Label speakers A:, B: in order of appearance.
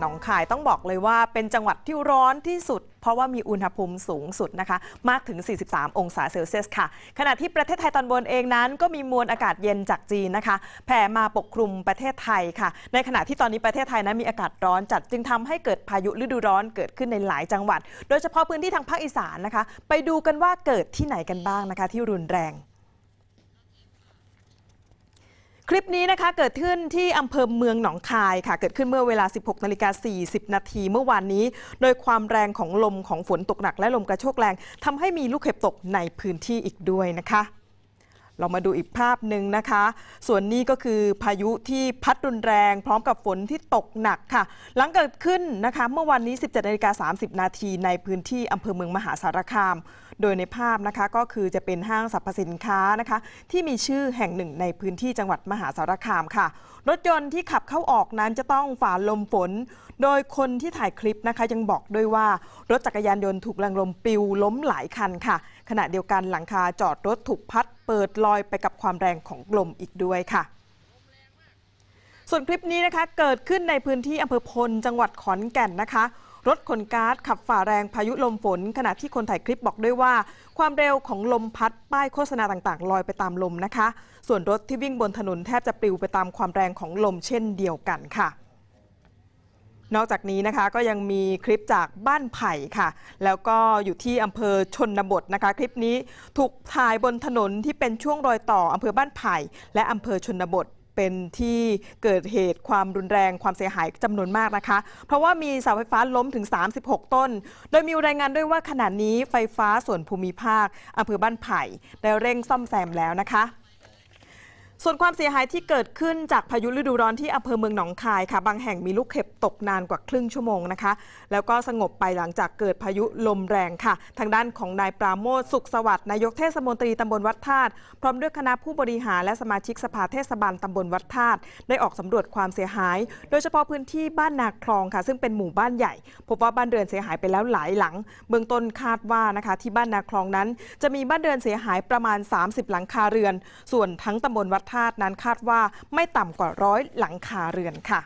A: หนองคายต้องบอกเลยว่าเป็นจังหวัดที่ร้อนที่สุด เพราะว่ามีอุณหภูมิสูงสุดนะคะ มากถึง 43 องศาเซลเซียสค่ะ ขณะที่ประเทศไทยตอนบนเองนั้น ก็มีมวลอากาศเย็นจากจีนนะคะ แผ่มาปกคลุมประเทศไทยค่ะ ในขณะที่ตอนนี้ประเทศไทยนั้นมีอากาศร้อนจัดจึงทำให้เกิดพายุฤดูร้อนเกิดขึ้นในหลายจังหวัด โดยเฉพาะพื้นที่ทางภาคอีสานนะคะ ไปดูกันว่าเกิดที่ไหนกันบ้างนะคะ ที่รุนแรง คลิปนี้นะคะเกิดขึ้นที่อำเภอเมืองหนองคายค่ะ เกิดขึ้นเมื่อเวลา 16นาฬิกา40 นาทีเมื่อวานนี้ โดยความแรงของลมของฝนตกหนักและลมกระโชกแรงทำให้มีลูกเห็บตกในพื้นที่อีกด้วยนะคะ เรามาดูอีกภาพหนึ่งนะคะ ส่วนนี้ก็คือพายุที่พัดรุนแรงพร้อมกับฝนที่ตกหนักค่ะ หลังเกิดขึ้นนะคะ เมื่อวันนี้ 17นาฬิกา30 นาทีในพื้นที่อำเภอเมืองมหาสารคาม โดยในภาพนะคะก็คือจะเป็นห้างสรรพสินค้านะคะ ที่มีชื่อแห่งหนึ่งในพื้นที่จังหวัดมหาสารคามค่ะ รถยนต์ที่ขับเข้าออกนั้นจะต้องฝ่าลมฝน โดยคนที่ถ่ายคลิปนะคะยังบอกด้วยว่ารถจักรยานยนต์ถูกแรงลมปิวล้มหลายคันค่ะ ขณะเดียวกันหลังคาจอดรถถูกพัดเปิดลอยไปกับความแรงของลมอีกด้วยค่ะส่วนคลิปนี้นะคะเกิดขึ้นในพื้นที่อำเภอพลจังหวัดขอนแก่นนะคะ รถขนก๊าซขับฝ่าแรงพายุลมฝน ขณะที่คนถ่ายคลิปบอกด้วยว่า ความเร็วของลมพัดป้ายโฆษณาต่างๆ ลอยไปตามลมนะคะ ส่วนรถที่วิ่งบนถนนแทบจะปลิวไปตามความแรงของลมเช่นเดียวกันค่ะนอกจากนี้นะคะก็ยังมีคลิปจากบ้านไผ่ค่ะ แล้วก็อยู่ที่อำเภอชนบทนะคะ คลิปนี้ถูกถ่ายบนถนนที่เป็นช่วงรอยต่ออำเภอบ้านไผ่ และอำเภอชนบท เป็นที่เกิดเหตุความรุนแรงความเสียหายจำนวนมากนะคะ เพราะว่ามีเสาไฟฟ้าล้มถึง 36 ต้น โดยมีรายงานด้วยว่าขณะนี้ไฟฟ้าส่วนภูมิภาคอำเภอบ้านไผ่ได้เร่งซ่อมแซมแล้วนะคะ ส่วนความเสียหายที่เกิดขึ้นจากพายุฤดูร้อนที่อำเภอเมืองหนองคายค่ะ บางแห่งมีลูกเห็บตกนานกว่าครึ่งชั่วโมงนะคะ แล้วก็สงบไปหลังจากเกิดพายุลมแรงค่ะ ทางด้านของนายปราโมทสุขสวัสดิ์นายกเทศมนตรีตำบลวัดธาตุพร้อมด้วยคณะผู้บริหารและสมาชิกสภาเทศบาลตำบลวัดธาตุได้ออกสำรวจความเสียหาย โดยเฉพาะพื้นที่บ้านนาคลองค่ะ ซึ่งเป็นหมู่บ้านใหญ่ พบว่าบ้านเรือนเสียหายไปแล้วหลายหลัง เบื้องต้นคาดว่านะคะ ที่บ้านนาคลองนั้น จะมีบ้านเรือนเสียหายประมาณ 30 หลังคาเรือน ส่วนทั้งตำบลวัดธาตุนั้นคาดว่าไม่ต่ำกว่าร้อยหลังคาเรือนค่ะ